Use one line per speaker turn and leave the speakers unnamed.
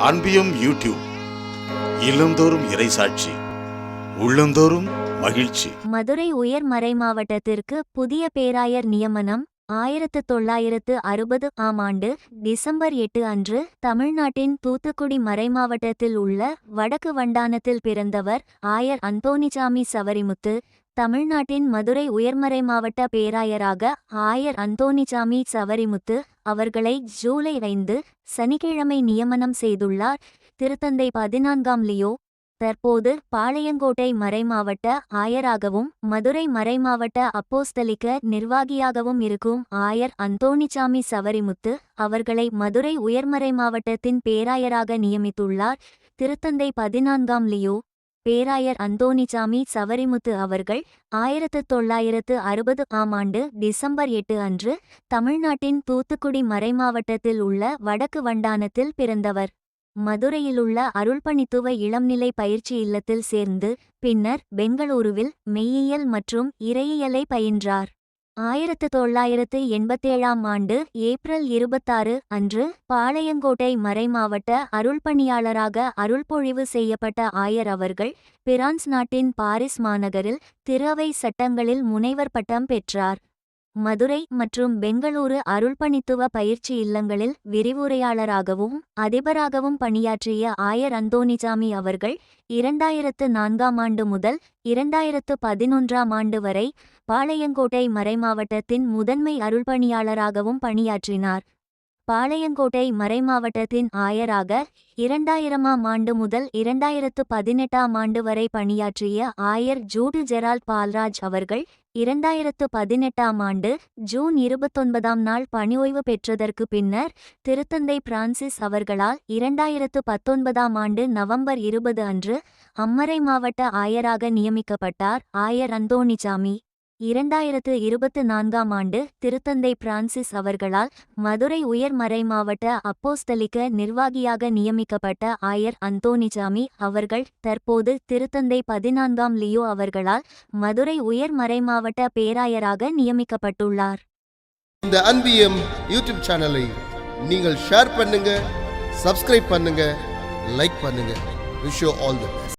அன்பியும் YouTube இல்லந்தோறும் இறைசாட்சி உள்ளந்தோறும் மகிழ்ச்சி.
மதுரை உயர் மறை மாவட்டத்திற்கு புதிய பேராயர் நியமனம் ஆயிரத்து தொள்ளாயிரத்து அறுபது ஆம் ஆண்டு டிசம்பர் எட்டு அன்று தமிழ்நாட்டின் தூத்துக்குடி மறைமாவட்டத்தில் உள்ள வடக்கு வண்டானத்தில் பிறந்தவர் ஆயர் அந்தோனிசாமி சவரிமுத்து தமிழ்நாட்டின் மதுரை உயர்மறை மாவட்ட பேராயராக ஆயர் அந்தோனிசாமி சவரிமுத்து அவர்களை ஜூலை ஐந்து சனிக்கிழமை நியமனம் செய்துள்ளார். திருத்தந்தை பதினான்காம் லியோ தற்போது பாளையங்கோட்டை மறைமாவட்ட ஆயராகவும் மதுரை மறைமாவட்ட அப்போஸ்தலிக்க நிர்வாகியாகவும் இருக்கும் ஆயர் அந்தோணிசாமி சவரிமுத்து அவர்களை மதுரை உயர்மறை மாவட்டத்தின் பேராயராக நியமித்துள்ளார். திருத்தந்தை பதினான்காம் லியோ பேராயர் அந்தோனிசாமி சவரிமுத்து அவர்கள் ஆயிரத்து தொள்ளாயிரத்து அறுபது ஆம் ஆண்டு டிசம்பர் எட்டு அன்று தமிழ்நாட்டின் தூத்துக்குடி மறைமாவட்டத்தில் உள்ள வடக்கு வண்டானத்தில் பிறந்தவர். மதுரையிலுள்ள அருள்பணித்துவ இளம்நிலை பயிற்சி இல்லத்தில் சேர்ந்து பின்னர் பெங்களூருவில் மெய்யியல் மற்றும் இறையியலை பயின்றார். ஆயிரத்து தொள்ளாயிரத்து எண்பத்தேழாம் ஆண்டு ஏப்ரல் இருபத்தாறு அன்று பாளையங்கோட்டை மறைமாவட்ட அருள்பணியாளராக அருள்பொழிவு செய்யப்பட்ட ஆயர் அவர்கள் பிரான்ஸ் நாட்டின் பாரிஸ் மாநகரில் திறவை சட்டங்களில் முனைவர் பட்டம் பெற்றார். மதுரை மற்றும் பெங்களூரு அருள்பணித்துவ பயிற்சி இல்லங்களில் விரிவுரையாளராகவும் அதிபராகவும் பணியாற்றிய ஆயர் அந்தோனிசாமி அவர்கள் இரண்டாயிரத்து நான்காம் ஆண்டு முதல் இரண்டாயிரத்து பதினொன்றாம் ஆண்டு வரை பாளையங்கோட்டை மறைமாவட்டத்தின் முதன்மை அருள்பணியாளராகவும் பணியாற்றினார். பாளையங்கோட்டை மறைமாவட்டத்தின் ஆயராக இரண்டாயிரமாம் ஆண்டு முதல் இரண்டாயிரத்து பதினெட்டாம் ஆண்டு வரை பணியாற்றிய ஆயர் ஜூடு ஜெரால் பால்ராஜ் அவர்கள் இரண்டாயிரத்து பதினெட்டாம் ஆண்டு ஜூன் இருபத்தொன்பதாம் நாள் பணி ஓய்வு பெற்றதற்கு பின்னர் திருத்தந்தை பிரான்சிஸ் அவர்களால் இரண்டாயிரத்து பத்தொன்பதாம் ஆண்டு நவம்பர் இருபது அன்று அம்மறை மாவட்ட ஆயராக நியமிக்கப்பட்டார் ஆயர் அந்தோணிசாமி. இரண்டாயிரத்து இருபத்து நான்காம் ஆண்டு திருத்தந்தை பிரான்சிஸ் அவர்களால் மதுரை உயர் மறைமாவட்ட அப்போஸ்தலிக்க நிர்வாகியாக நியமிக்கப்பட்ட ஆயர் அந்தோணிசாமி அவர்கள் தற்போது திருத்தந்தை பதினான்காம் லியோ அவர்களால் மதுரை உயர் மறைமாவட்ட பேராயராக நியமிக்கப்பட்டுள்ளார்.
இந்த அன்பியம் யூடியூப் சேனலை நீங்கள் ஷேர் பண்ணுங்க சப்ஸ்கிரைப் பண்ணுங்க லைக் பண்ணுங்க. Wish all the